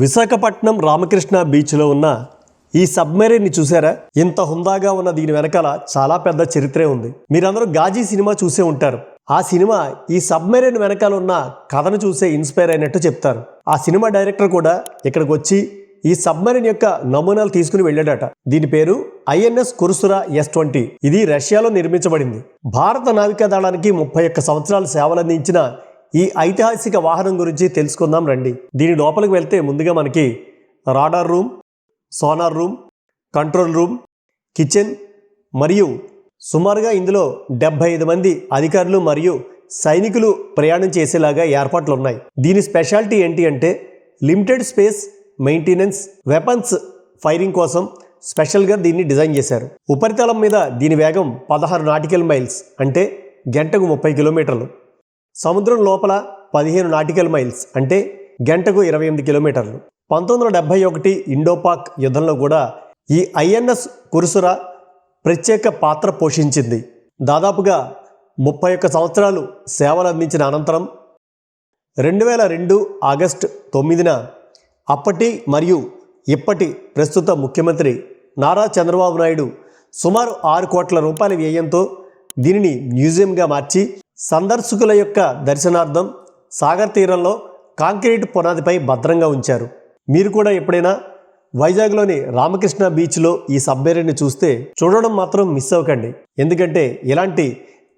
విశాఖపట్నం రామకృష్ణ బీచ్లో ఉన్న ఈ సబ్మెరీన్ని చూసారా? ఇంత హుందాగా ఉన్న దీని వెనకాల చాలా పెద్ద చరిత్రే ఉంది. మీరందరూ గాజీ సినిమా చూసే ఉంటారు. ఆ సినిమా ఈ సబ్మెరీన్ వెనకాల ఉన్న కథను చూసే ఇన్స్పైర్ అయినట్టు చెప్తారు. ఆ సినిమా డైరెక్టర్ కూడా ఇక్కడికి వచ్చి ఈ సబ్మెరీన్ యొక్క నమూనాలు తీసుకుని వెళ్ళాడట. దీని పేరు ఐఎన్ఎస్ కురుసురా ఎస్ ట్వంటీ. ఇది రష్యాలో నిర్మించబడింది. భారత నావికా దళానికి ముప్పై ఒక్క సంవత్సరాలు సేవలందించిన ఈ ఐతిహాసిక వాహనం గురించి తెలుసుకుందాం రండి. దీని లోపలికి వెళ్తే ముందుగా మనకి radar room sonar room control room kitchen మరియు సుమారుగా ఇందులో డెబ్బై ఐదు మంది అధికారులు మరియు సైనికులు ప్రయాణం చేసేలాగా ఏర్పాట్లు ఉన్నాయి. దీని స్పెషాలిటీ ఏంటి అంటే limited space maintenance weapons firing కోసం స్పెషల్గా దీన్ని డిజైన్ చేశారు. ఉపరితలం మీద దీని వేగం పదహారు నాటికల్ మైల్స్ అంటే గంటకు ముప్పై కిలోమీటర్లు. సముద్రం లోపల పదిహేను నాటికల్ మైల్స్ అంటే గంటకు ఇరవై ఎనిమిది కిలోమీటర్లు. పంతొమ్మిది వందల డెబ్బై ఒకటి ఇండోపాక్ యుద్ధంలో కూడా ఈ ఐఎన్ఎస్ కురుసుర ప్రత్యేక పాత్ర పోషించింది. దాదాపుగా ముప్పై ఒక్క సంవత్సరాలు సేవలు అందించిన అనంతరం రెండు వేల రెండు ఆగస్టు తొమ్మిదిన అప్పటి మరియు ఇప్పటి ప్రస్తుత ముఖ్యమంత్రి నారా చంద్రబాబు నాయుడు సుమారు ఆరు కోట్ల రూపాయల వ్యయంతో దీనిని మ్యూజియంగా మార్చి సందర్శకుల యొక్క దర్శనార్థం సాగర్ తీరంలో కాంక్రీట్ పునాదిపై భద్రంగా ఉంచారు. మీరు కూడా ఎప్పుడైనా వైజాగ్లోని రామకృష్ణ బీచ్లో ఈ సబ్మెరీని చూస్తే చూడడం మాత్రం మిస్ అవ్వకండి. ఎందుకంటే ఇలాంటి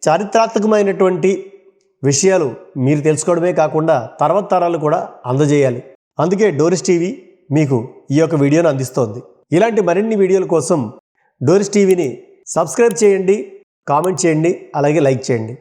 చారిత్రాత్మకమైనటువంటి విషయాలు మీరు తెలుసుకోవడమే కాకుండా తర్వాత తరాలు కూడా అందజేయాలి. అందుకే డోరిస్ టీవీ మీకు ఈ యొక్క వీడియోను అందిస్తోంది. ఇలాంటి మరిన్ని వీడియోల కోసం డోరిస్ టీవీని సబ్స్క్రైబ్ చేయండి కామెంట్ చేయండి అలాగే లైక్ చేయండి.